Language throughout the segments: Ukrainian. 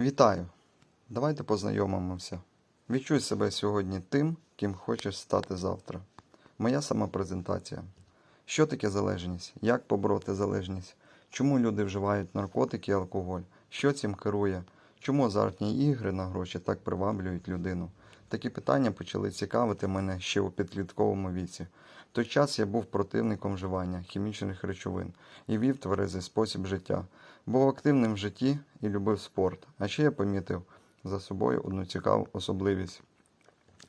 Вітаю! Давайте познайомимося. Відчуй себе сьогодні тим, ким хочеш стати завтра. Моя самопрезентація. Що таке залежність? Як побороти залежність? Чому люди вживають наркотики і алкоголь? Що цим керує? Чому азартні ігри на гроші так приваблюють людину? Такі питання почали цікавити мене ще у підлітковому віці. В той час я був противником вживання хімічних речовин і вів тверезий спосіб життя. Був активним в житті і любив спорт. А ще я помітив за собою одну цікаву особливість,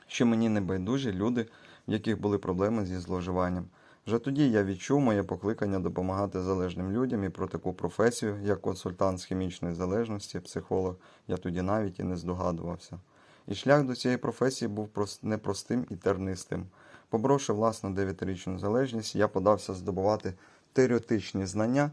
що мені не байдужі люди, в яких були проблеми зі зловживанням. Вже тоді я відчув моє покликання допомагати залежним людям і про таку професію, як консультант з хімічної залежності, психолог, я тоді навіть і не здогадувався. І шлях до цієї професії був непростим і тернистим. Поборовши власну 9-річну залежність, я подався здобувати теоретичні знання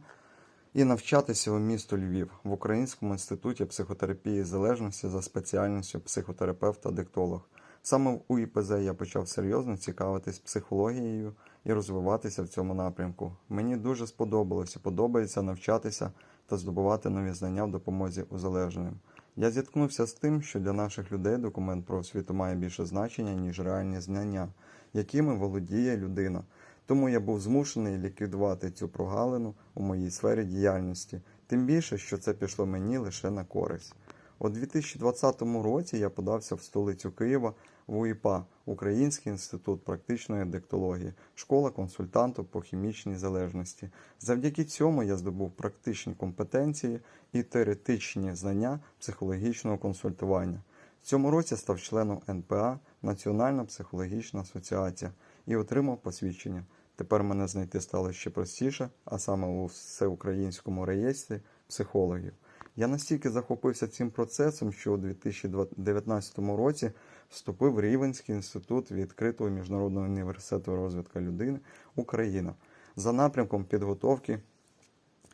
і навчатися у місто Львів в Українському інституті психотерапії залежності за спеціальністю психотерапевт-адиктолог. Саме в УІПЗ я почав серйозно цікавитись психологією і розвиватися в цьому напрямку. Мені дуже сподобалося, подобається навчатися та здобувати нові знання в допомозі узалежненим. Я зіткнувся з тим, що для наших людей документ про освіту має більше значення, ніж реальні знання, якими володіє людина. Тому я був змушений ліквідувати цю прогалину у моїй сфері діяльності, тим більше, що це пішло мені лише на користь. У 2020 році я подався в столицю Києва в УІПА Український інститут практичної диктології, школа консультантів по хімічній залежності. Завдяки цьому я здобув практичні компетенції і теоретичні знання психологічного консультування. В цьому році став членом НПА Національна психологічна асоціація і отримав посвідчення. Тепер мене знайти стало ще простіше, а саме у всеукраїнському реєстрі психологів. Я настільки захопився цим процесом, що у 2019 році вступив в Рівенський інститут відкритого міжнародного університету розвитку людини Україна за напрямком підготовки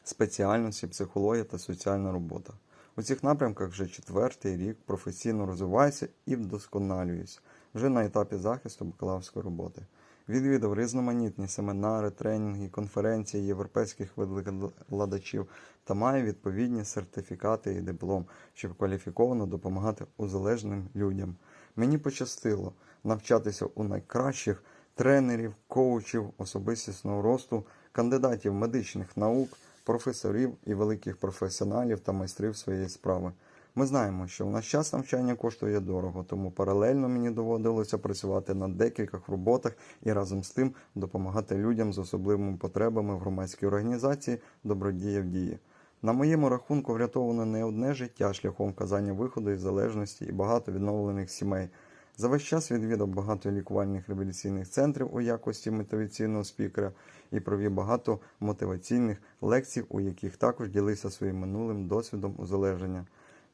спеціальності психологія та соціальна робота. У цих напрямках вже четвертий рік професійно розвиваюся і вдосконалююсь вже на етапі захисту бакалаврської роботи. Відвідав різноманітні семінари, тренінги, конференції європейських викладачів та маю відповідні сертифікати і диплом, щоб кваліфіковано допомагати узалежним людям. Мені пощастило навчатися у найкращих тренерів, коучів особистісного росту, кандидатів медичних наук, професорів і великих професіоналів та майстрів своєї справи. Ми знаємо, що в наш час навчання коштує дорого, тому паралельно мені доводилося працювати на декількох роботах і разом з тим допомагати людям з особливими потребами в громадській організації Добродія в дії. На моєму рахунку врятовано не одне життя шляхом вказання виходу із залежності і багато відновлених сімей. За весь час відвідав багато лікувальних реабілітаційних центрів у якості мотиваційного спікера і провів багато мотиваційних лекцій, у яких також ділився своїм минулим досвідом узалеження.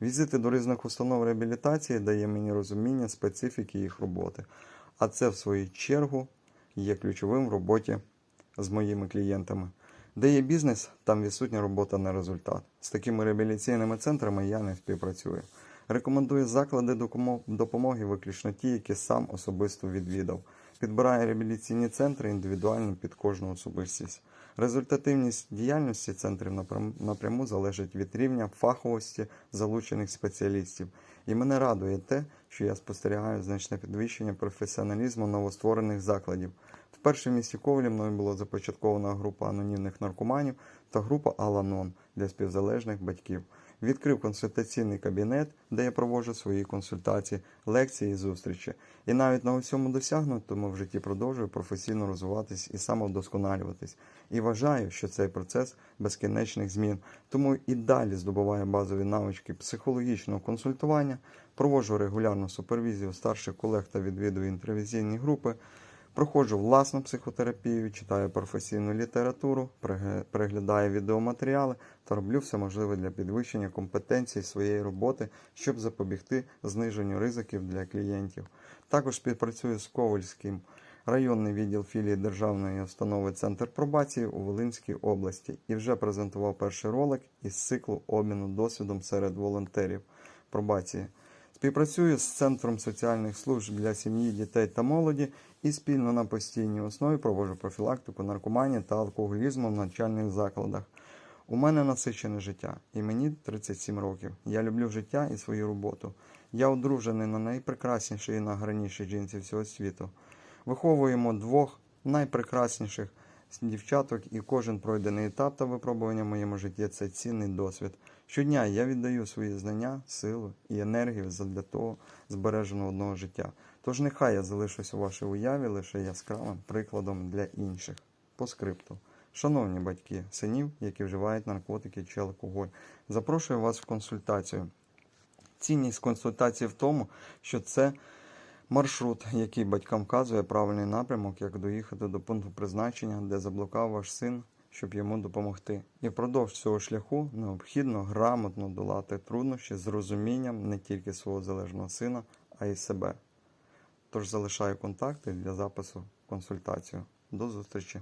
Візити до різних установ реабілітації дає мені розуміння специфіки їх роботи, а це, в свою чергу, є ключовим в роботі з моїми клієнтами. Де є бізнес, там відсутня робота на результат. З такими реабілітаційними центрами я не співпрацюю. Рекомендую заклади допомоги виключно ті, які сам особисто відвідав. Підбираю реабілітаційні центри індивідуально під кожну особистість. Результативність діяльності центрів напрям- напряму залежить від рівня фаховості залучених спеціалістів. І мене радує те, що я спостерігаю значне підвищення професіоналізму новостворених закладів. Вперше в місті Ковлі мною була започаткована група анонімних наркоманів та група Аланон для співзалежних батьків. Відкрив консультаційний кабінет, де я проводжу свої консультації, лекції і зустрічі. І навіть на усьому досягнутому в житті продовжую професійно розвиватись і самовдосконалюватись. І вважаю, що цей процес безкінечних змін. Тому і далі здобуваю базові навички психологічного консультування, проводжу регулярну супервізію старших колег та відвідую інтервізійні групи. Проходжу власну психотерапію, читаю професійну літературу, переглядаю відеоматеріали та роблю все можливе для підвищення компетенцій своєї роботи, щоб запобігти зниженню ризиків для клієнтів. Також співпрацюю з Ковальським районний відділ філії Державної установи Центр пробації у Волинській області і вже презентував перший ролик із циклу обміну досвідом серед волонтерів пробації. Співпрацюю з Центром соціальних служб для сім'ї, дітей та молоді і спільно на постійній основі проводжу профілактику наркоманії та алкоголізму в навчальних закладах. У мене насичене життя, і мені 37 років. Я люблю життя і свою роботу. Я одружений на найпрекраснішій і найгарнішій жінці всього світу. Виховуємо двох найпрекрасніших дівчаток, і кожен пройдений етап та випробування в моєму житті це цінний досвід. Щодня я віддаю свої знання, силу і енергію задля того збереженого одного життя. Тож нехай я залишусь у вашій уяві лише яскравим прикладом для інших. По скрипту. Шановні батьки синів, які вживають наркотики чи алкоголь, запрошую вас в консультацію. Цінність консультації в тому, що це маршрут, який батькам вказує правильний напрямок, як доїхати до пункту призначення, де заблукав ваш син, щоб йому допомогти. І впродовж цього шляху необхідно грамотно долати труднощі з розумінням не тільки свого залежного сина, а й себе. Тож залишаю контакти для запису консультацію. До зустрічі!